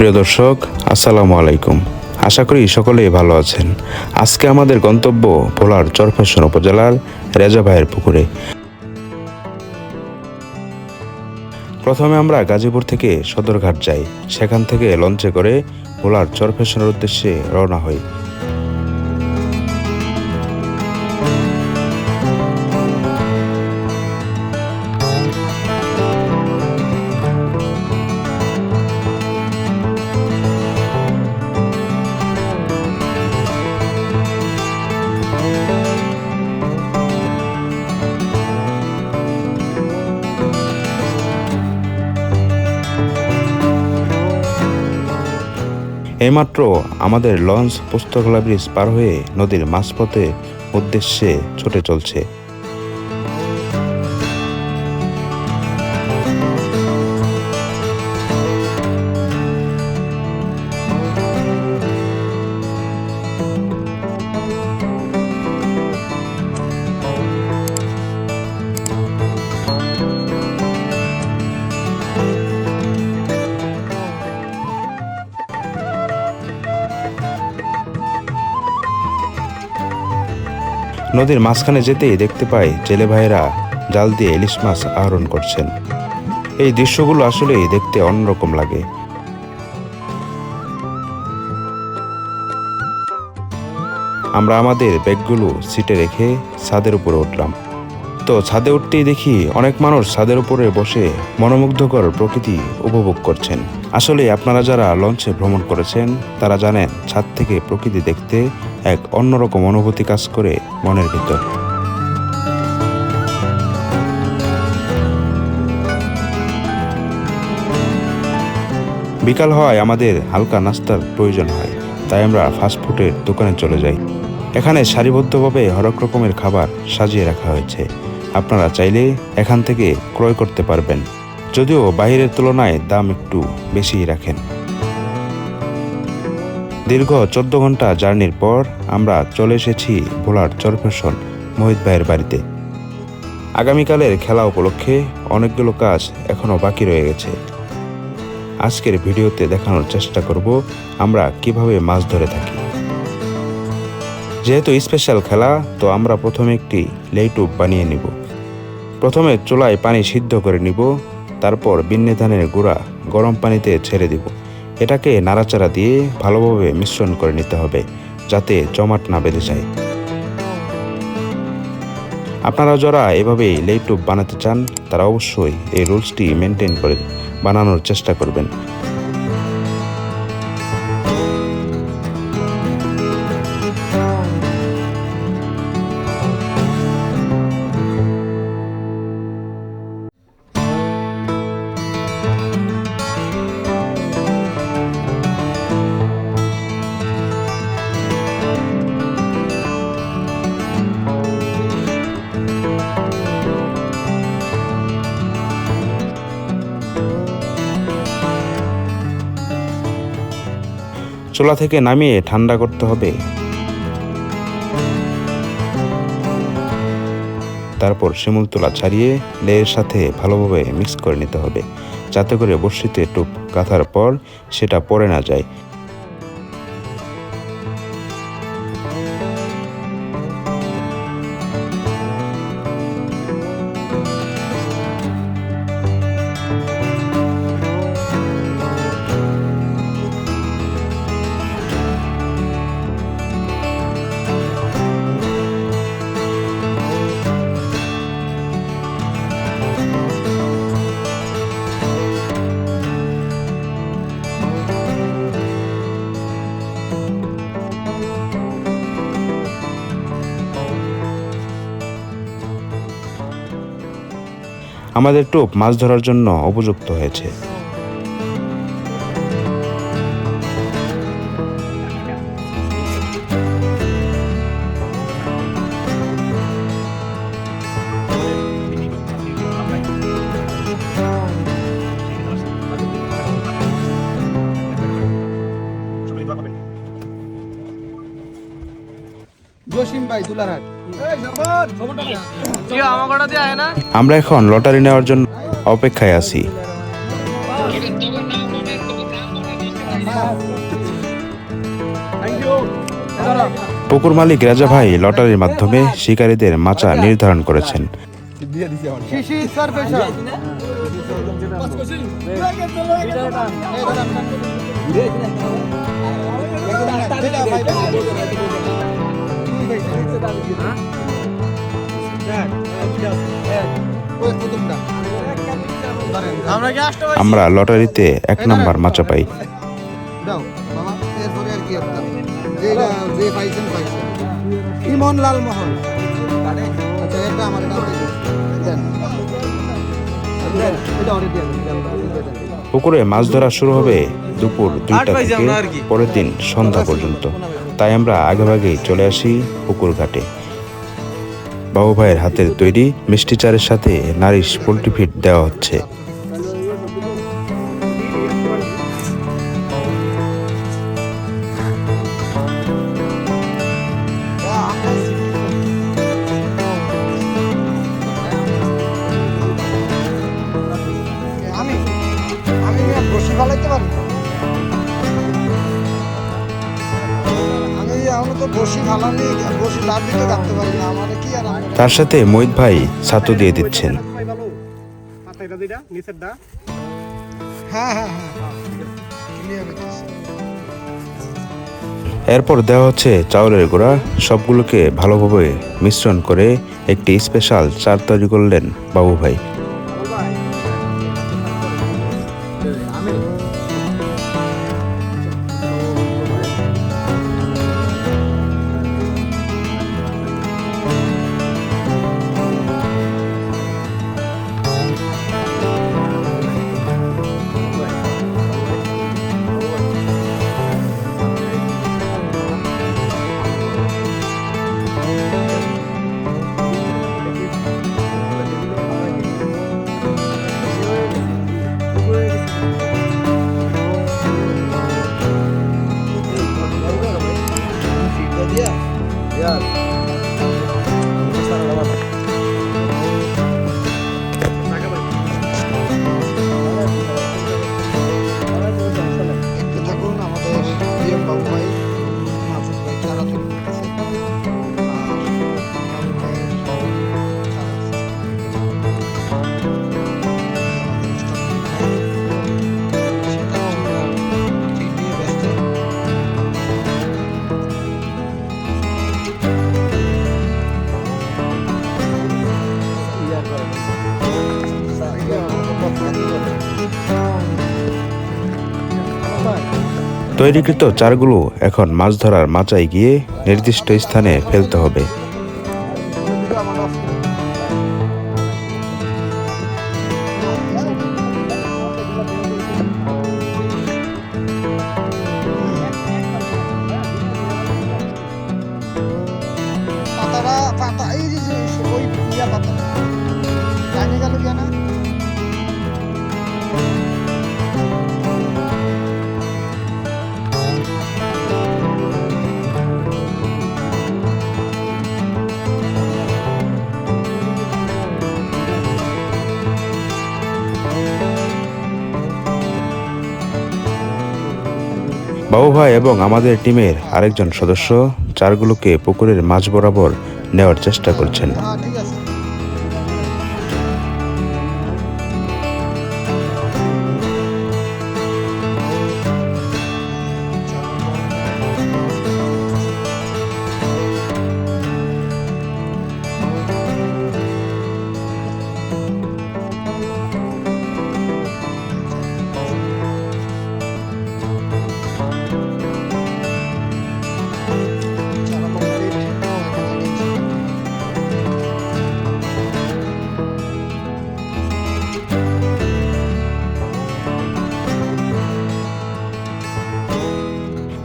প্রিয় দর্শক, আসসালামু আলাইকুম। আশা করি সকলেই ভালো আছেন। আজকে আমাদের গন্তব্য ভোলার চরফেশন উপজেলার রেজা ভাইয়ের পুকুরে। প্রথমে আমরা গাজীপুর থেকে সদরঘাট যাই। সেখান থেকে লঞ্চে করে ভোলার চরফেশনের উদ্দেশ্যে রওনা হই। এইমাত্র আমাদের লঞ্চ পুস্তকলা ব্রিজ পার হয়ে নদীর মাঝপথে উদ্দেশ্যে ছুটে চলছে। নদীর মাঝখানে যেতেই দেখতে পাই জেলে ভাইয়েরা জাল দিয়ে ইলিশ মাছ আহরণ করছেন। এই দৃশ্যগুলো আসলেই দেখতে অন্যরকম লাগে। আমরা আমাদের ব্যাগগুলো সিটে রেখে ছাদের উপরে উঠলাম। তো ছাদে উঠতেই দেখি অনেক মানুষ ছাদের উপরে বসে মনোমুগ্ধকর প্রকৃতি উপভোগ করছেন। আসলে আপনারা যারা লঞ্চে ভ্রমণ করেছেন, তারা জানেন ছাদ থেকে প্রকৃতি দেখতে এক অন্যরকম অনুভূতি কাজ করে মনের ভিতর। বিকাল হওয়ায় আমাদের হালকা নাস্তার প্রয়োজন হয়, তাই আমরা ফাস্টফুডের দোকানে চলে যাই। এখানে সারিবদ্ধভাবে হরেক রকমের খাবার সাজিয়ে রাখা হয়েছে। আপনারা চাইলে এখান থেকে ক্রয় করতে পারবেন। যদিও বাইরের তুলনায় দাম একটু বেশিই রাখেন। দীর্ঘ চোদ্দ ঘণ্টা জার্নির পর আমরা চলে এসেছি ভোলার চরফেশন মোহিত ভাইয়ের বাড়িতে। আগামীকালের খেলা উপলক্ষে অনেকগুলো কাজ এখনও বাকি রয়ে গেছে। আজকের ভিডিওতে দেখানোর চেষ্টা করব আমরা কীভাবে মাছ ধরে থাকি। যেহেতু স্পেশাল খেলা, তো আমরা প্রথমে একটি লেইটুপ বানিয়ে নিব। প্রথমে চুলায় পানি সিদ্ধ করে নিব। তারপর বিন্নি ধানের গুঁড়া গরম পানিতে ছেড়ে দিব। এটাকে নাড়াচাড়া দিয়ে ভালোভাবে মিশ্রণ করে নিতে হবে, যাতে জমাট না বেঁধে যায়। আপনারা যারা এভাবেই লেপটপ বানাতে চান, তারা অবশ্যই এই রুলসটি মেনটেন করে বানানোর চেষ্টা করবেন। চুলা থেকে নামিয়ে ঠান্ডা করতে হবে। তারপর শিমুল তোলা ছাড়িয়ে লেয়ের সাথে ভালোভাবে মিক্স করে নিতে হবে। যাতে করে বর্ষিতে টুপ গাঁথার পর সেটা পড়ে না যায়। আমাদের টোপ মাছ ধরার জন্য উপযুক্ত হয়েছে। দুলারহাট। আমরা এখন লটারি নেওয়ার জন্য অপেক্ষায় আছি। পুকুর মালিক রাজা ভাই লটারির মাধ্যমে শিকারীদের মাচা নির্ধারণ করেছেন। আমরা কি আমরা লটারিতে এক নাম্বার মাচা পাই। ইমন লাল মোহন। আচ্ছা এটা আমার পুকুরে মাছ ধরা শুরু হবে দুপুর দুইটা থেকে পরের দিন সন্ধ্যা পর্যন্ত। তাই আমরা আগেভাগেই চলে আসি পুকুর ঘাটে বাবু ভাইয়ের হাতের তৈরি মিষ্টি চারের সাথে নারিশ পোলট্রি ফিট দেওয়া হচ্ছে। আমি আমি পারি? বসি ফালানি বসি লাভ দিতে কাটতে পারি না আমার কি আর তার সাথে মহিত ভাই ছাতু দিয়ে দিচ্ছেন। হ্যাঁ হ্যাঁ হ্যাঁ এরপর দেওয়া হচ্ছে চাউলের গুঁড়া সবগুলোকে ভালোভাবে মিশ্রণ করে একটি স্পেশাল চার তৈরি করলেন বাবু ভাই। তৈরিকৃত চারগুলো এখন মাছ ধরার মাচায় গিয়ে নির্দিষ্ট স্থানে ফেলতে হবে। বাবু ভাই এবং আমাদের টিমের আরেকজন সদস্য চারগুলোকে পুকুরের মাঝ বরাবর নেওয়ার চেষ্টা করছেন।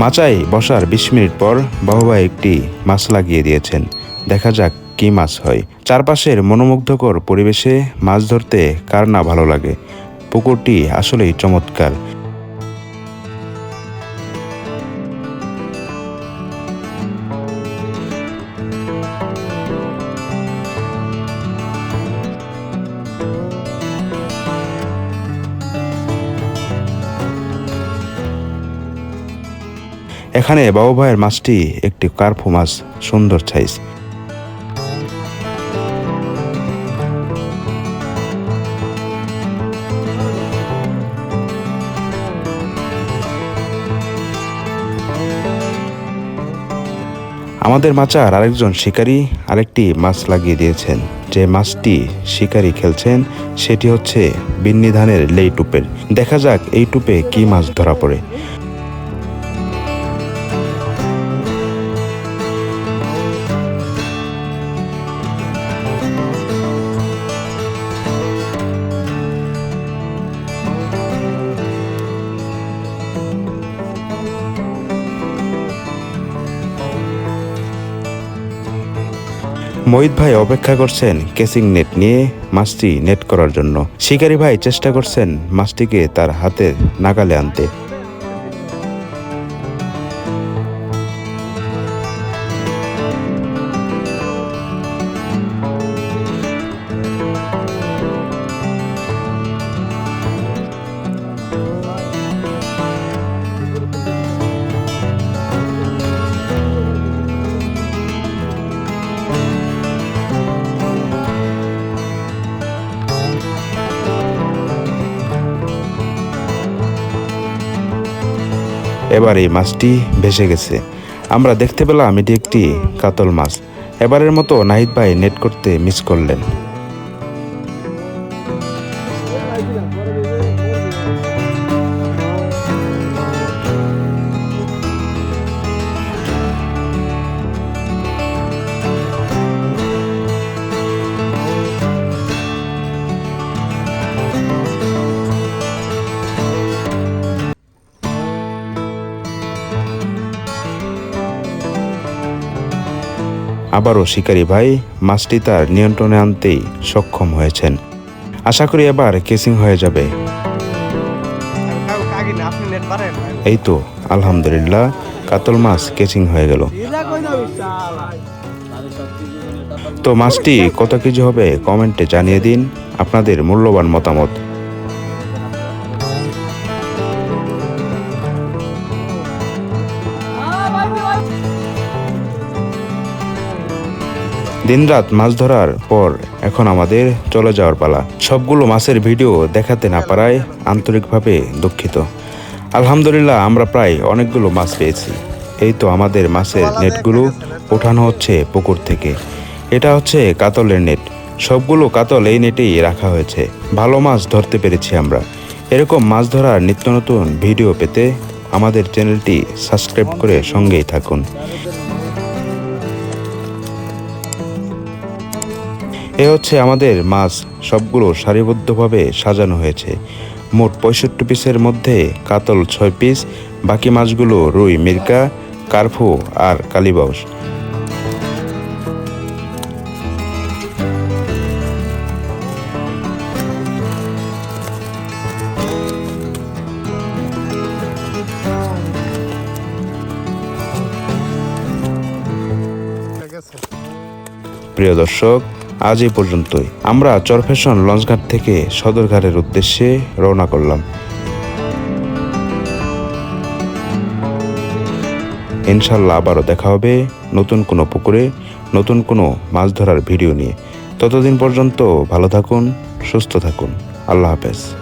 মাচায় বসার বিশ মিনিট পর বাহুবা একটি মাছ লাগিয়ে দিয়েছেন। দেখা যাক কি মাছ হয়। চারপাশের মনোমুগ্ধকর পরিবেশে মাছ ধরতে কার না ভালো লাগে? পুকুরটি আসলেই চমৎকার। এখানে বাবু ভাইয়ের মাছটি একটি কার্পু মাছ, সুন্দর সাইজ আমাদের মাচার আরেকজন শিকারী আরেকটি মাছ লাগিয়ে দিয়েছেন। যে মাছটি শিকারী খেলছেন, সেটি হচ্ছে বিন্নি ধানের লেই টুপের। দেখা যাক এই টুপে কি মাছ ধরা পড়ে। মহিত ভাই অপেক্ষা করছেন কেসিং নেট নিয়ে মাছটি নেট করার জন্য। শিকারী ভাই চেষ্টা করছেন মাছটিকে তার হাতে নাগালে আনতে। এবার এই মাছটি ভেসে গেছে। আমরা দেখতে পেলাম এটি একটি কাতল মাছ। এবারের মতো নাহিদ ভাই নেট করতে মিস করলেন। আবারও শিকারী ভাই মাছটি তার নিয়ন্ত্রণে আনতেই সক্ষম হয়েছেন। আশা করি এবার কেসিং হয়ে যাবে। এই তো, আলহামদুলিল্লাহ, কাতল মাছ কেচিং হয়ে গেল। তো মাছটি কত কেজি হবে কমেন্টে জানিয়ে দিন, আপনাদের মূল্যবান মতামত। দিনরাত মাছ ধরার পর এখন আমাদের চলে যাওয়ার পালা। সবগুলো মাছের ভিডিও দেখাতে না পারায় আন্তরিকভাবে দুঃখিত। আলহামদুলিল্লাহ, আমরা প্রায় অনেকগুলো মাছ পেয়েছি। এই তো আমাদের মাছের নেটগুলো ওঠানো হচ্ছে পুকুর থেকে। এটা হচ্ছে কাতলের নেট। সবগুলো কাতল এই নেটেই রাখা হয়েছে। ভালো মাছ ধরতে পেরেছি আমরা। এরকম মাছ ধরার নিত্য নতুন ভিডিও পেতে আমাদের চ্যানেলটি সাবস্ক্রাইব করে সঙ্গেই থাকুন। এ হচ্ছে আমাদের মাছ। সবগুলো সারিবদ্ধভাবে সাজানো হয়েছে। মোট পঁয়ষট্টি পিসের মধ্যে কাতল ছয় পিস, বাকি মাছগুলো রুই, মির্কা, কার্ফু আর কালীবাউস। প্রিয় দর্শক আজ এই পর্যন্তই। আমরা চরফ্যাশন লঞ্চঘাট থেকে সদরঘাটের উদ্দেশ্যে রওনা করলাম। ইনশাল্লাহ আবারও দেখা হবে নতুন কোনো পুকুরে, নতুন কোনো মাছ ধরার ভিডিও নিয়ে। ততদিন পর্যন্ত ভালো থাকুন, সুস্থ থাকুন। আল্লাহ হাফেজ।